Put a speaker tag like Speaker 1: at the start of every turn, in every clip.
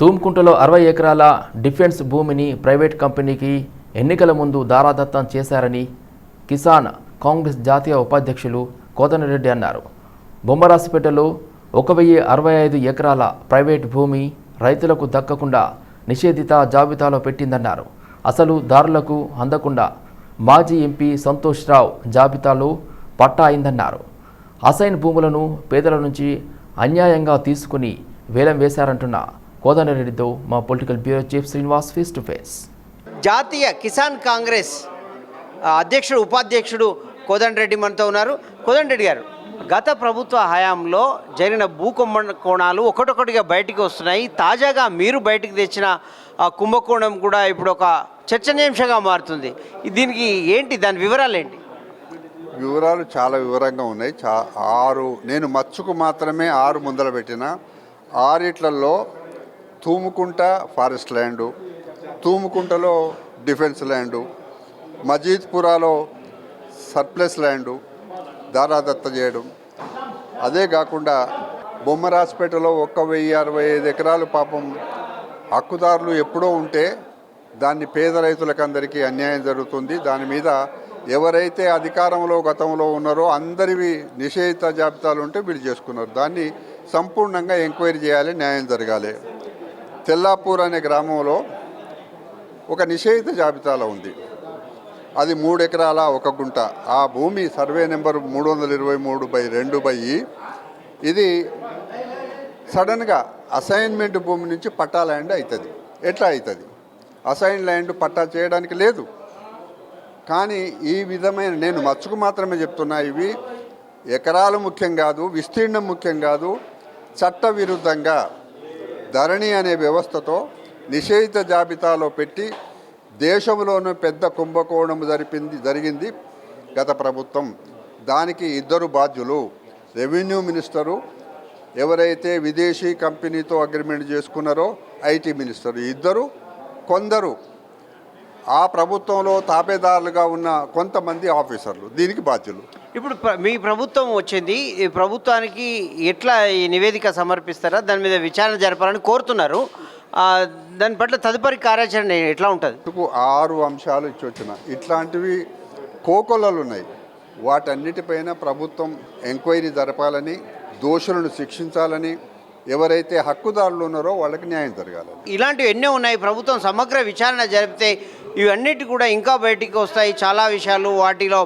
Speaker 1: తూమ్కుంటలో అరవై ఎకరాల డిఫెన్స్ భూమిని ప్రైవేట్ కంపెనీకి ఎన్నికల ముందు దారాదత్తం చేశారని కిసాన్ కాంగ్రెస్ జాతీయ ఉపాధ్యక్షులు కోదనరెడ్డి అన్నారు. బొమ్మరాసిపేటలో ఒక వెయ్యి అరవై ఐదు ఎకరాల ప్రైవేట్ భూమి రైతులకు దక్కకుండా నిషేధిత జాబితాలో పెట్టిందన్నారు. అసలు దారులకు అందకుండా మాజీ ఎంపీ సంతోష్ రావు జాబితాలో పట్టా అయిందన్నారు. అసైన్ భూములను పేదల నుంచి అన్యాయంగా తీసుకుని వేలం వేశారంటున్న కోదండరెడ్డితో మా political bureau chief Srinivas face to face
Speaker 2: Jatiya Kisan Congress అధ్యక్షుడు ఉపాధ్యక్షుడు కోదండరెడ్డి మనతో ఉన్నారు. కోదండరెడ్డి గారు గత ప్రభుత్వ హయాంలో జరిగిన భూకుంభ కోణాలు ఒకటొకటిగా బయటికి వస్తున్నాయి. తాజాగా మీరు బయటికి తెచ్చిన ఆ కుంభకోణం కూడా ఇప్పుడు ఒక చర్చనీయాంశంగా మారుతుంది. దీనికి ఏంటి దాని వివరాలు ఏంటి?
Speaker 3: వివరాలు చాలా వివరంగా ఉన్నాయి. చా ఆరు నేను మచ్చుకు మాత్రమే ఆరు ముందర పెట్టిన. ఆరిట్లలో తూముకుంట ఫారెస్ట్ ల్యాండు తూముకుంటలో డిఫెన్స్ ల్యాండు మజీద్పురాలో సర్ప్లస్ ల్యాండు దారాదత్త చేయడం. అదే కాకుండా బొమ్మరాజపేటలో ఒక్క వెయ్యి అరవై ఐదు ఎకరాలు పాపం హక్కుదారులు ఎప్పుడో ఉంటే దాన్ని పేద రైతులకు అందరికీ అన్యాయం జరుగుతుంది. దాని మీద ఎవరైతే అధికారంలో గతంలో ఉన్నారో అందరివి నిషేధిత జాబితాలు ఉంటే వీళ్ళు చేసుకున్నారు. దాన్ని సంపూర్ణంగా ఎంక్వైరీ చేయాలి న్యాయం జరగాలి. తెల్లాపూర్ అనే గ్రామంలో ఒక నిషేధిత జాబితాలో ఉంది. అది మూడు ఎకరాల ఒక గుంట. ఆ భూమి సర్వే నెంబర్ మూడు వందల ఇరవై మూడు బై రెండు బై ఇది సడన్గా అసైన్మెంట్ భూమి నుంచి పట్టా ల్యాండ్ అవుతుంది ఎట్లా అవుతుంది అసైన్ ల్యాండ్ పట్టా చేయడానికి లేదు. కానీ ఈ విధమైన నేను మచ్చుకు మాత్రమే చెప్తున్నా ఇవి ఎకరాలు ముఖ్యం కాదు విస్తీర్ణం ముఖ్యం కాదు చట్టవిరుద్ధంగా ధరణి అనే వ్యవస్థతో నిషేధిత జాబితాలో పెట్టి దేశంలోనూ పెద్ద కుంభకోణం జరిపింది జరిగింది గత ప్రభుత్వం. దానికి ఇద్దరు బాధ్యులు. రెవెన్యూ మినిస్టరు ఎవరైతే విదేశీ కంపెనీతో అగ్రిమెంట్ చేసుకున్నారో ఐటీ మినిస్టర్ ఇద్దరు కొందరు. ఆ ప్రభుత్వంలో తాపేదారులుగా ఉన్న కొంతమంది ఆఫీసర్లు. దీనికి బాధ్యులు.
Speaker 2: ఇప్పుడు మీ ప్రభుత్వం వచ్చింది ఈ ప్రభుత్వానికి ఎట్లా ఈ నివేదిక సమర్పిస్తారా? దాని మీద విచారణ జరపాలని కోరుతున్నారు. దాని పట్ల తదుపరి కార్యాచరణ ఎట్లా ఉంటుంది?
Speaker 3: ఆరు అంశాలు ఇచ్చి వచ్చిన. ఇట్లాంటివి కోకొల్లలు ఉన్నాయి. వాటన్నిటిపైన ప్రభుత్వం ఎంక్వైరీ జరపాలని దోషులను శిక్షించాలని ఎవరైతే హక్కుదారులు ఉన్నారో వాళ్ళకి న్యాయం జరగాలి.
Speaker 2: ఇలాంటివి ఎన్నో ఉన్నాయి. ప్రభుత్వం సమగ్ర విచారణ జరిపితే ఇవన్నిటి కూడా ఇంకా బయటికి వస్తాయి. చాలా విషయాలు వాటిలో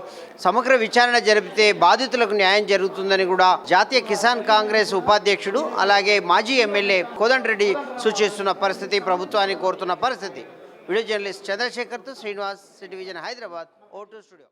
Speaker 2: సమగ్ర విచారణ జరిపితే బాధితులకు న్యాయం జరుగుతుందని కూడా జాతీయ కిసాన్ కాంగ్రెస్ ఉపాధ్యక్షుడు అలాగే మాజీ ఎమ్మెల్యే కోదండ్రెడ్డి సూచిస్తున్న పరిస్థితి ప్రభుత్వాన్ని కోరుతున్న పరిస్థితి. వీడియో జర్నలిస్ట్ చంద్రశేఖర్తో శ్రీనివాస్ సిటివిజన్ హైదరాబాద్ ఓటు స్టూడియో.